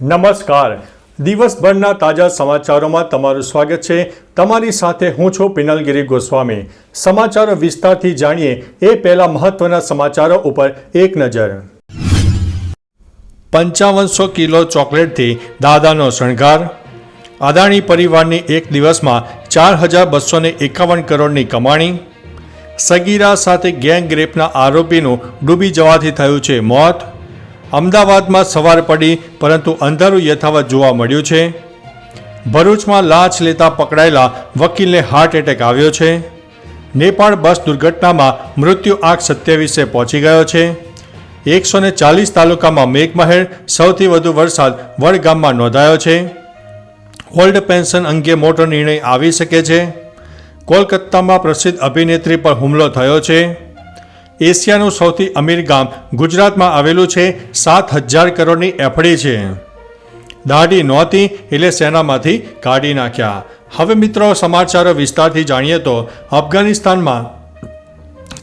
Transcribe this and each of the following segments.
નમસ્કાર. દિવસભરના તાજા સમાચારોમાં તમારું સ્વાગત છે. તમારી સાથે હું છું પિનલગીરી ગોસ્વામી. સમાચારો વિસ્તારથી જાણીએ એ પહેલા મહત્વના સમાચારો ઉપર એક નજર. પંચાવનસો કિલો ચોકલેટથી દાદાનો શણગાર. અદાણી પરિવારની એક દિવસમાં ચાર હજાર બસો એકાવન કરોડની કમાણી. સગીરા સાથે ગેંગ રેપના આરોપીનું ડૂબી જવાથી થયું છે મોત. અમદાવાદમાં સવાર પડી, પરંતુ અંધારું યથાવત જોવા મળ્યું છે. ભરૂચમાં લાંચ લેતા પકડાયેલા વકીલને હાર્ટ એટેક આવ્યો છે. નેપાળ બસ દુર્ઘટનામાં મૃત્યુ આંક સત્યાવીસે પહોંચી ગયો છે. એકસો ને ચાલીસ તાલુકામાં મેઘમહેર, સૌથી વધુ વરસાદ વડગામમાં નોંધાયો છે. ઓલ્ડ પેન્શન અંગે મોટો નિર્ણય આવી શકે છે. કોલકાતામાં પ્રસિદ્ધ અભિનેત્રી પર હુમલો થયો છે. એશિયાનું સૌથી અમીર ગામ ગુજરાતમાં આવેલું છે. સાત હજાર કરોડની એફડી છે. દાઢી નહોતી એટલે સેનામાંથી કાઢી નાખ્યા. હવે મિત્રો સમાચારો વિસ્તારથી જાણીએ તો અફઘાનિસ્તાનમાં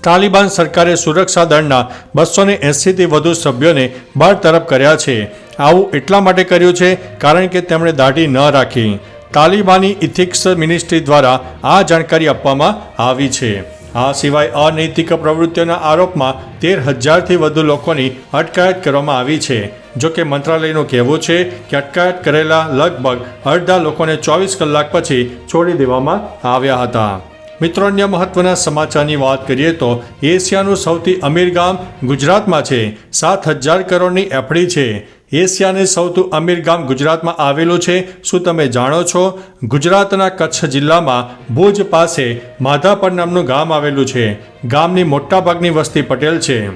તાલિબાન સરકારે સુરક્ષા દળના બસો ને એંસીથી વધુ સભ્યોને બરતરફ કર્યા છે. આવું એટલા માટે કર્યું છે કારણ કે તેમણે દાઢી ન રાખી. તાલિબાની ઇથિક્સ મિનિસ્ટ્રી દ્વારા આ જાણકારી આપવામાં આવી છે. આ સિવાય અનૈતિક પ્રવૃત્તિઓના આરોપમાં તેર હજારથી વધુ લોકોની અટકાયત કરવામાં આવી છે. જો કે મંત્રાલયનું કહેવું છે કે અટકાયત કરેલા લગભગ અડધા લોકોને ચોવીસ કલાક પછી છોડી દેવામાં આવ્યા હતા. મિત્રો, અન્ય મહત્વના સમાચારની વાત કરીએ તો એશિયાનું સૌથી અમીર ગામ ગુજરાતમાં છે. સાત હજાર કરોડની એફડી છે. એશિયાનું સૌથી અમીર ગામ ગુજરાતમાં આવેલું છે. શું તમે જાણો છો? ગુજરાતના કચ્છ જિલ્લામાં ભુજ પાસે માધાપર નામનું ગામ આવેલું છે. ગામની મોટાભાગની વસ્તી પટેલ છે.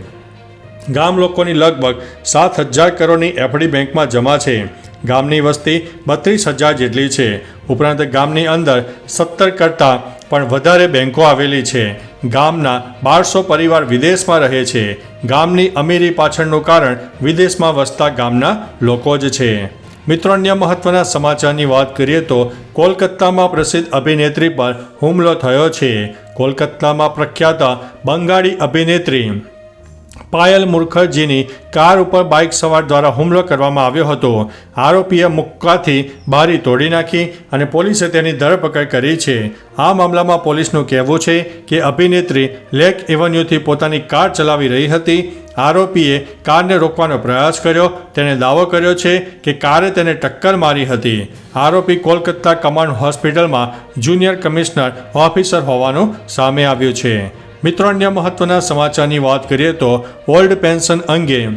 ગામ લોકોની લગભગ સાત હજાર કરોડની એફડી બેંકમાં જમા છે. ગામની વસ્તી બત્રીસ હજાર જેટલી છે. ઉપરાંત ગામની અંદર સત્તર કરતાં પણ વધારે બેંકો આવેલી છે. ગામના બારસો પરિવાર વિદેશમાં રહે છે. ગામની અમીરી પાછળનું કારણ વિદેશમાં વસતા ગામના લોકો જ છે. મિત્રો, અન્ય મહત્વના સમાચારની વાત કરીએ તો કોલકાતામાં પ્રસિદ્ધ અભિનેત્રી પર હુમલો થયો છે. કોલકાતામાં પ્રખ્યાત બંગાળી અભિનેત્રી પાયલ મુખર્જીની કાર ઉપર બાઇક સવાર દ્વારા હુમલો કરવામાં આવ્યો હતો. આરોપીએ મુક્કાથી બારી તોડી નાખી અને પોલીસે તેની ધરપકડ કરી છે. આ મામલામાં પોલીસનું કહેવું છે કે અભિનેત્રી લેક એવન્યુથી પોતાની કાર ચલાવી રહી હતી. આરોપીએ કારને રોકવાનો પ્રયાસ કર્યો. તેણે દાવો કર્યો છે કે કારે તેને ટક્કર મારી હતી. આરોપી કોલકાતા કમાન્ડ હોસ્પિટલમાં જુનિયર કમિશનર ઓફિસર હોવાનું સામે આવ્યું છે. મિત્રો, અન્ય મહત્વના સમાચારની વાત કરીએ તો ઓલ્ડ પેન્શન અંગે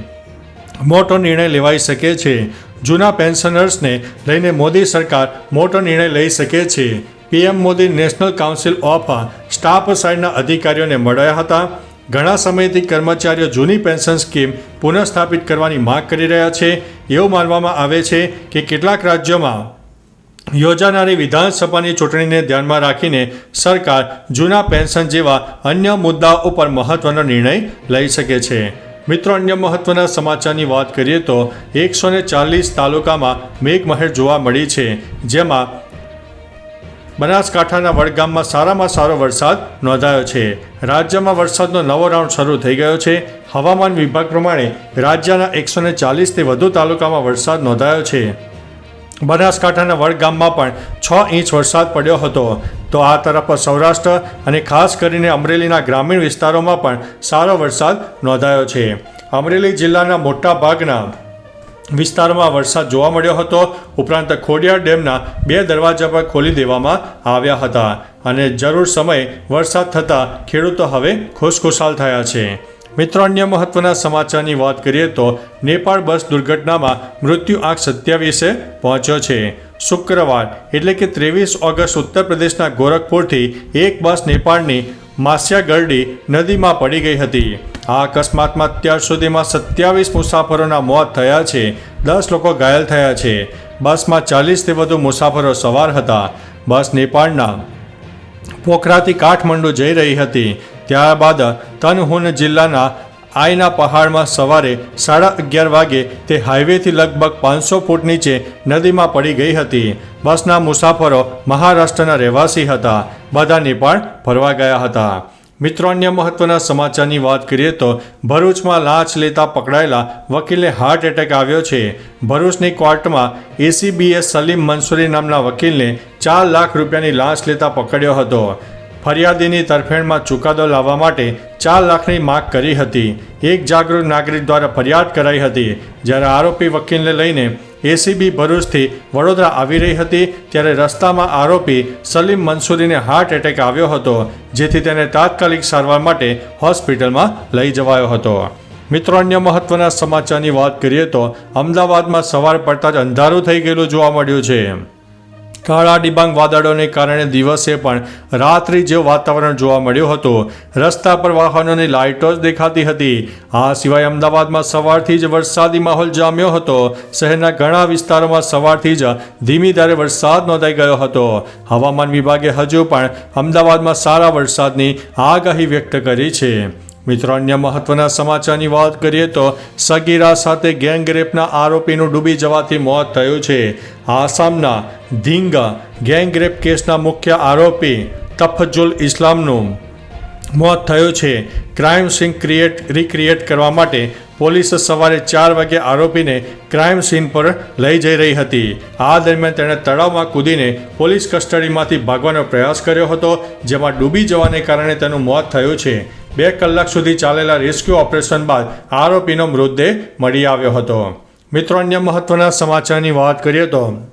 મોટો નિર્ણય લેવાઈ શકે છે. જૂના પેન્શનર્સને લઈને મોદી સરકાર મોટો નિર્ણય લઈ શકે છે. PM Modi national council of staff સાઇડના અધિકારીઓને મળ્યા હતા. ઘણા સમયથી કર્મચારીઓ જૂની પેન્શન સ્કીમ પુનઃસ્થાપિત કરવાની માંગ કરી રહ્યા છે. એવું માનવામાં આવે છે કે કેટલાક રાજ્યોમાં યોજાનારી વિધાનસભાની ચૂંટણીને ધ્યાનમાં રાખીને સરકાર જૂના પેન્શન જેવા અન્ય મુદ્દાઓ ઉપર મહત્વનો નિર્ણય લઈ શકે છે. મિત્રો, અન્ય મહત્વના સમાચારની વાત કરીએ તો એકસો ને ચાલીસ તાલુકામાં મેઘમહેર જોવા મળી છે, જેમાં બનાસકાંઠાના વડગામમાં સારામાં સારો વરસાદ નોંધાયો છે. રાજ્યમાં વરસાદનો નવો રાઉન્ડ શરૂ થઈ ગયો છે. હવામાન વિભાગ પ્રમાણે રાજ્યના એકસો ને ચાલીસથી વધુ તાલુકામાં વરસાદ નોંધાયો છે. બનાસકાંઠાના વડગામમાં પણ છ ઇંચ વરસાદ પડ્યો હતો. તો આ તરફ સૌરાષ્ટ્ર અને ખાસ કરીને અમરેલીના ગ્રામીણ વિસ્તારોમાં પણ સારો વરસાદ નોંધાયો છે. અમરેલી જિલ્લાના મોટા ભાગના વિસ્તારોમાં વરસાદ જોવા મળ્યો હતો. ઉપરાંત ખોડિયાર ડેમના બે દરવાજા પર ખોલી દેવામાં આવ્યા હતા અને જરૂર સમયે વરસાદ થતાં ખેડૂતો હવે ખુશખુશાલ થયા છે. મિત્રો, અન્ય મહત્વના સમાચારની વાત કરીએ તો નેપાળ બસ દુર્ઘટનામાં મૃત્યુ આંક સત્યાવીસે પહોંચ્યો છે. શુક્રવાર એટલે કે ત્રેવીસ ઓગસ્ટ ઉત્તર પ્રદેશના ગોરખપુરથી એક બસ નેપાળની માસ્યાગરડી નદીમાં પડી ગઈ હતી. આ અકસ્માતમાં અત્યાર સુધીમાં સત્યાવીસ મુસાફરોના મોત થયા છે. દસ લોકો ઘાયલ થયા છે. બસમાં ચાલીસથી વધુ મુસાફરો સવાર હતા. બસ નેપાળના પોખરાથી કાઠમંડુ જઈ રહી હતી. ત્યારબાદ તનહુન જિલ્લાના આઈના પહાડમાં સવારે સાડા અગિયાર વાગે તે હાઈવેથી લગભગ પાંચસો ફૂટ નીચે નદીમાં પડી ગઈ હતી. બસના મુસાફરો મહારાષ્ટ્રના રહેવાસી હતા. બધા નેપાળ ફરવા ગયા હતા. મિત્રો, અન્ય મહત્વના સમાચારની વાત કરીએ તો ભરૂચમાં લાંચ લેતા પકડાયેલા વકીલે હાર્ટ એટેક આવ્યો છે. ભરૂચની કોર્ટમાં એસીબીએસ સલીમ મંસૂરી નામના વકીલને ચાર લાખ રૂપિયાની લાંચ લેતા પકડ્યો હતો. ફરિયાદીની તરફેણમાં ચુકાદો લાવવા માટે ચાર લાખની માગ કરી હતી. એક જાગૃત નાગરિક દ્વારા ફરિયાદ કરાઈ હતી. જ્યારે આરોપી વકીલને લઈને એસીબી ભરૂચથી વડોદરા આવી રહી હતી, ત્યારે રસ્તામાં આરોપી સલીમ મંસૂરીને હાર્ટ એટેક આવ્યો હતો, જેથી તેને તાત્કાલિક સારવાર માટે હોસ્પિટલમાં લઈ જવાયો હતો. મિત્રો, અન્ય મહત્વના સમાચારની વાત કરીએ તો અમદાવાદમાં સવાર પડતા જ અંધારું થઈ ગયેલું જોવા મળ્યું છે. કાળા ડિબાંગ વાદળોને કારણે દિવસે પણ રાત્રિ જેવું વાતાવરણ જોવા મળ્યું હતું, રસ્તા પર વાહનોની લાઇટો જ દેખાતી હતી. આ સિવાય અમદાવાદમાં સવારથી જ વરસાદી માહોલ જામ્યો હતો. શહેરના ઘણા વિસ્તારોમાં સવારથી જ ધીમી ધારે વરસાદ નોંધાઈ ગયો હતો. હવામાન વિભાગે હજુ પણ અમદાવાદમાં સારા વરસાદની આગાહી વ્યક્ત કરી છે. મિત્રો, અન્ય મહત્વના સમાચારની વાત કરીએ તો સગીરા સાથે ગેંગરેપના આરોપીનું ડૂબી જવાથી મોત થયું છે. આસામના ધીંગ, ગેંગરેપ કેસના મુખ્ય આરોપી તફજુલ ઇસ્લામનું મોત થયું છે. ક્રાઇમ સીન ક્રિએટ, રિક્રિએટ કરવા માટે પોલીસ સવારે ચાર વાગે આરોપીને ક્રાઇમ સીન પર લઈ જઈ રહી હતી. આ દરમિયાન તેણે તળાવમાં કૂદીને પોલીસ કસ્ટડીમાંથી ભાગવાનો પ્રયાસ કર્યો હતો, જેમાં ડૂબી જવાને કારણે તેનું મોત થયું છે. બે કલાક સુધી ચાલેલા રેસ્ક્યુ ઓપરેશન બાદ આરોપીનો મૃતદેહ મળી આવ્યો હતો. મિત્રો, અન્ય મહત્વના સમાચારની વાત કરીએ તો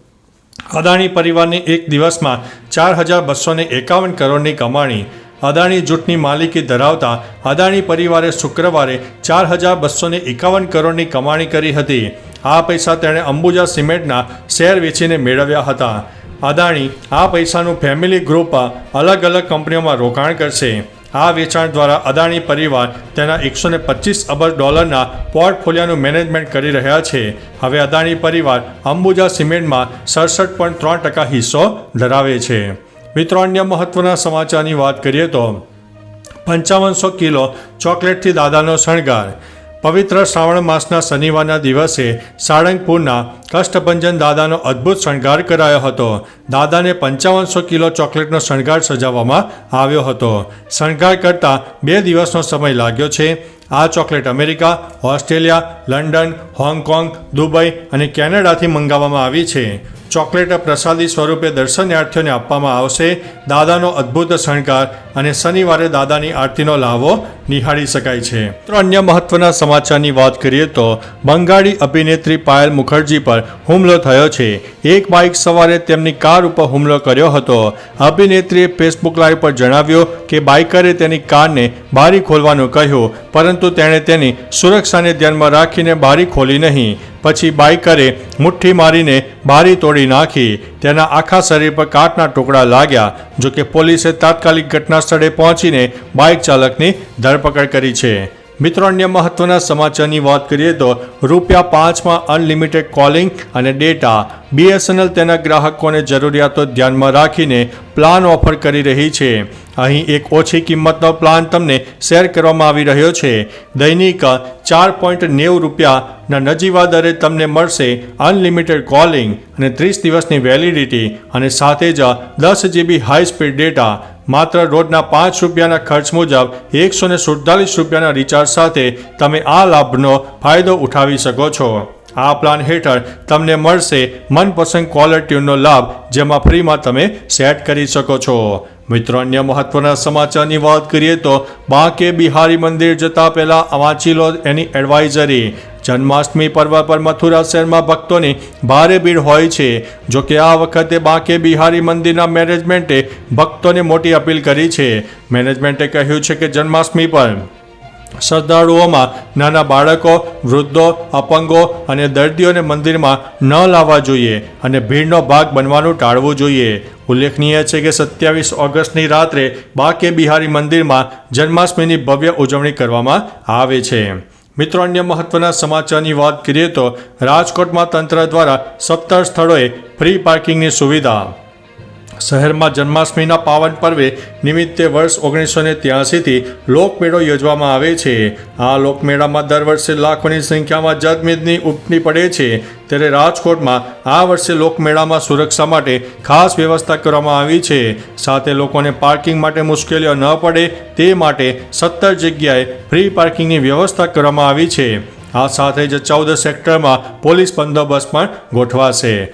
અદાણી પરિવારની એક દિવસમાં ચાર હજાર બસો એકાવન કરોડની કમાણી અદાણી જૂથની માલિકી ધરાવતા અદાણી પરિવારે શુક્રવારે ચાર હજાર બસો એકાવન કરોડની કમાણી કરી હતી. આ પૈસા તેણે અંબુજા સિમેન્ટના શેર વેચીને મેળવ્યા હતા. અદાણી આ પૈસાનું ફેમિલી ગ્રુપ અલગ અલગ કંપનીઓમાં રોકાણ કરશે. આ વેચાણ દ્વારા અદાણી પરિવાર તેના એકસો પચીસ અબજ ડોલરના પોર્ટફોલિયોનું મેનેજમેન્ટ કરી રહ્યા છે. હવે અદાણી પરિવાર અંબુજા સિમેન્ટમાં સડસઠ પોઈન્ટ ત્રણ ટકા હિસ્સો ધરાવે છે. મિત્રો, અન્ય મહત્વના સમાચારની વાત કરીએ તો પંચાવનસો કિલો ચોકલેટથી દાદાનો શણગાર. પવિત્ર શ્રાવણ માસના શનિવારના દિવસે સાળંગપુરના કષ્ટભંજન દાદાનો અદ્ભુત શણગાર કરાયો હતો. દાદાને પંચાવનસો કિલો ચોકલેટનો શણગાર સજાવવામાં આવ્યો હતો. શણગાર કરતાં બે દિવસનો સમય લાગ્યો છે. આ chocolate America, Australia, London, Hong Kong, Dubai અને કેનેડાથી મંગાવવામાં આવી છે. ચોકલેટ પ્રસાદી સ્વરૂપે દર્શનાર્થીઓને આપવામાં આવશે. દાદાનો અદ્ભુત શણગાર અને શનિવારે દાદાની આરતીનો લાવો નિહાળી શકાય છે. તો અન્ય મહત્વના સમાચારની વાત કરીએ તો બંગાળી અભિનેત્રી પાયલ મુખર્જી પર હુમલો થયો છે. એક બાઇક સવારે તેમની કાર ઉપર હુમલો કર્યો હતો. અભિનેત્રીએ ફેસબુક લાઈવ પર જણાવ્યું કે બાઇકરે તેની કારને બારી ખોલવાનું કહ્યું, પરંતુ તેણે તેની સુરક્ષાને ધ્યાનમાં રાખીને બારી ખોલી નહીં. પછી બાઇકરે મુઠ્ઠી મારીને બારી તોડી નાખી. તેના આખા શરીર પર કાટના ટુકડા લાગ્યા, જોકે પોલીસે તાત્કાલિક ઘટના સ્થળે પહોંચીને બાઇક ચાલકની ધરપકડ કરી છે. મિત્રો, અન્ય મહત્વના સમાચારની વાત કરીએ તો રૂપિયા પાંચમાં અનલિમિટેડ કોલિંગ અને ડેટા. બીએસએનએલ તેના ગ્રાહકોને જરૂરિયાતો ધ્યાનમાં રાખીને પ્લાન ઓફર કરી રહી છે. અહીં એક ઓછી કિંમતનો પ્લાન તમને શેર કરવામાં આવી રહ્યો છે. દૈનિક ચાર પોઈન્ટ નેવું રૂપિયાના નજીવા દરે તમને મળશે અનલિમિટેડ કોલિંગ અને ત્રીસ દિવસની વેલિડિટી અને સાથે જ દસ જીબી હાઈ સ્પીડ ડેટા. માત્ર રોજના પાંચ રૂપિયાના ખર્ચ મુજબ એકસો ને સુડતાલીસ રૂપિયાના રિચાર્જ સાથે તમે આ લાભનો ફાયદો ઉઠાવી શકો છો. આ પ્લાન હેઠળ તમને મળશે મનપસંદ કોલર ટ્યુનનો લાભ, જેમાં ફ્રીમાં તમે સેટ કરી શકો છો. મિત્રો, અન્ય મહત્વના સમાચારની વાત કરીએ તો બાંકે બિહારી મંદિર જતા પહેલા વાંચી લો એની એડવાઇઝરી જન્માષ્ટમી પર્વ પર મથુરા શહેરમાં ભક્તોની ભારે ભીડ હોય છે. જો કે આ વખતે બાંકે બિહારી મંદિરના મેનેજમેન્ટે ભક્તોને મોટી અપીલ કરી છે. મેનેજમેન્ટે કહ્યું છે કે જન્માષ્ટમી પર શ્રદ્ધાળુઓમાં નાના બાળકો, વૃદ્ધો, અપંગો અને દર્દીઓને મંદિરમાં ન લાવવા જોઈએ અને ભીડનો ભાગ બનવાનું ટાળવું જોઈએ. ઉલ્લેખનીય છે કે સત્યાવીસ ઓગસ્ટની રાત્રે બાકે બિહારી મંદિરમાં જન્માષ્ટમીની ભવ્ય ઉજવણી કરવામાં આવે છે. મિત્રો, અન્ય મહત્વના સમાચારની વાત કરીએ તો રાજકોટમાં તંત્ર દ્વારા સત્તર સ્થળોએ ફ્રી પાર્કિંગની સુવિધા શહેરમાં જન્માષ્ટમીના પાવન પર્વે નિમિત્તે વર્ષ ઓગણીસો ને ત્યાસીથી લોકમેળો યોજવામાં આવે છે. આ લોકમેળામાં દર વર્ષે લાખોની સંખ્યામાં જગમેદની ઉપની પડે છે. ત્યારે રાજકોટમાં આ વર્ષે લોકમેળામાં સુરક્ષા માટે ખાસ વ્યવસ્થા કરવામાં આવી છે. સાથે લોકોને પાર્કિંગ માટે મુશ્કેલીઓ ન પડે તે માટે સત્તર જગ્યાએ ફ્રી પાર્કિંગની વ્યવસ્થા કરવામાં આવી છે. આ સાથે જ ચૌદ સેક્ટરમાં પોલીસ બંદોબસ્ત પણ ગોઠવાશે.